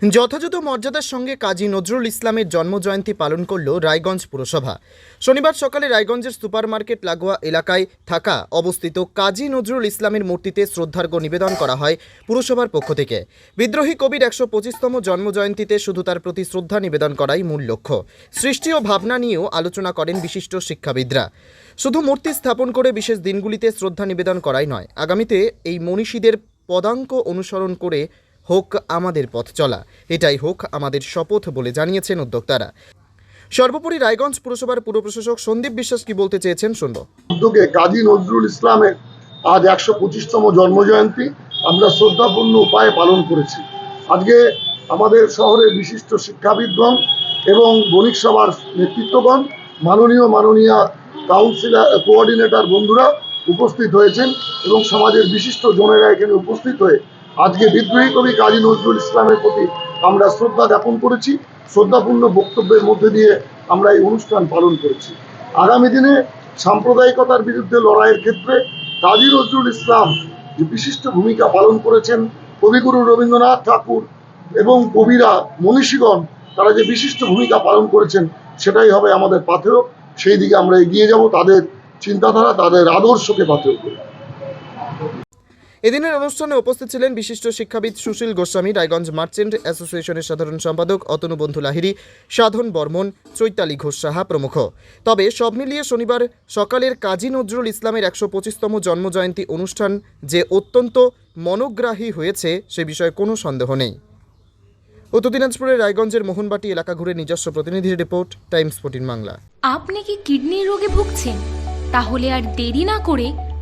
যথাযথ মর্যাদার সঙ্গে কাজী নজরুল ইসলামের জন্মজয়ন্তী পালন করল রায়গঞ্জ পুরসভা। শনিবার সকালে রায়গঞ্জের সুপারমার্কেট লাগোয়া এলাকায় থাকা অবস্থিত কাজী নজরুল ইসলামের মূর্তিতে শ্রদ্ধার্ঘ্য নিবেদন করা হয় পুরসভার পক্ষ থেকে। বিদ্রোহী কবির একশো পঁচিশতম জন্মজয়ন্তীতে শুধু তার প্রতি শ্রদ্ধা নিবেদন করাই মূল লক্ষ্য। সৃষ্টি ও ভাবনা নিয়েও আলোচনা করেন বিশিষ্ট শিক্ষাবিদরা। শুধু মূর্তি স্থাপন করে বিশেষ দিনগুলিতে শ্রদ্ধা নিবেদন করাই নয়, আগামীতে এই মনীষীদের পদাঙ্ক অনুসরণ করে হোক আমাদের পথ চলা। এটাই হোক আমাদের শপথ বলে জানিয়েছেন উদ্যোক্তারা। সর্বোপরি রায়গঞ্জ পুরসভার পুর প্রশাসক সন্দীপ বিশ্বাস কি বলতে চেয়েছেন শুনব। উদ্যোগে কাজী নজরুল ইসলামের আজ একশো পঁচিশতম জন্মজয়ন্তী আমরা শ্রদ্ধাপূর্ণ উপায়ে পালন করেছি। আজকে আমাদের শহরের বিশিষ্ট শিক্ষাবিদগণ এবং বণিক সভার নেতৃত্বগণ, মাননীয় মাননীয় কাউন্সিলর, কোঅর্ডিনেটর বন্ধুরা উপস্থিত হয়েছেন এবং সমাজের বিশিষ্ট জনেরা এখানে উপস্থিত হয়ে আজকে বিদ্রোহী কবি কাজী নজরুল ইসলামের প্রতি আমরা শ্রদ্ধা জ্ঞাপন করেছি। শ্রদ্ধাপূর্ণ বক্তব্যের মধ্যে দিয়ে আমরা এই অনুষ্ঠান পালন করেছি। আগামী দিনে সাম্প্রদায়িকতার বিরুদ্ধে লড়াইয়ের ক্ষেত্রে কাজী নজরুল ইসলাম যে বিশিষ্ট ভূমিকা পালন করেছেন, কবিগুরু রবীন্দ্রনাথ ঠাকুর এবং কবিরা মনীষীগণ, তারা যে বিশিষ্ট ভূমিকা পালন করেছেন, সেটাই হবে আমাদের পাথেয়। সেই দিকে আমরা এগিয়ে যাব, তাদের চিন্তাধারা, তাদের আদর্শকে পাথেয় করে। এদিনের অনুষ্ঠানে উপস্থিত ছিলেন বিশিষ্ট শিক্ষাবিদ সুশীল গোস্বামী, রায়গঞ্জ মার্চেন্ট অ্যাসোসিয়েশনের সাধারণ সম্পাদক অতনু বন্ধু লাহিড়ী, সাধন বর্মন, চৈতালি ঘোষ সাহা প্রমুখ। তবে সব মিলিয়ে শনিবার সকালের কাজী নজরুল ইসলামের একশো পঁচিশতম জন্মজয়ন্তী অনুষ্ঠান যে অত্যন্ত মনোগ্রাহী হয়েছে সে বিষয়ে কোনো সন্দেহ নেই। উত্তর দিনাজপুরের রায়গঞ্জের মোহনবাটি এলাকা ঘুরে নিজস্ব প্রতিনিধির রিপোর্ট, টাইমস ফোর্টিন বাংলা। আপনি কি কিডনি রোগে ভুগছেন? তাহলে আর দেরি না করে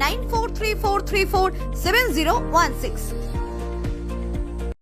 9434347016.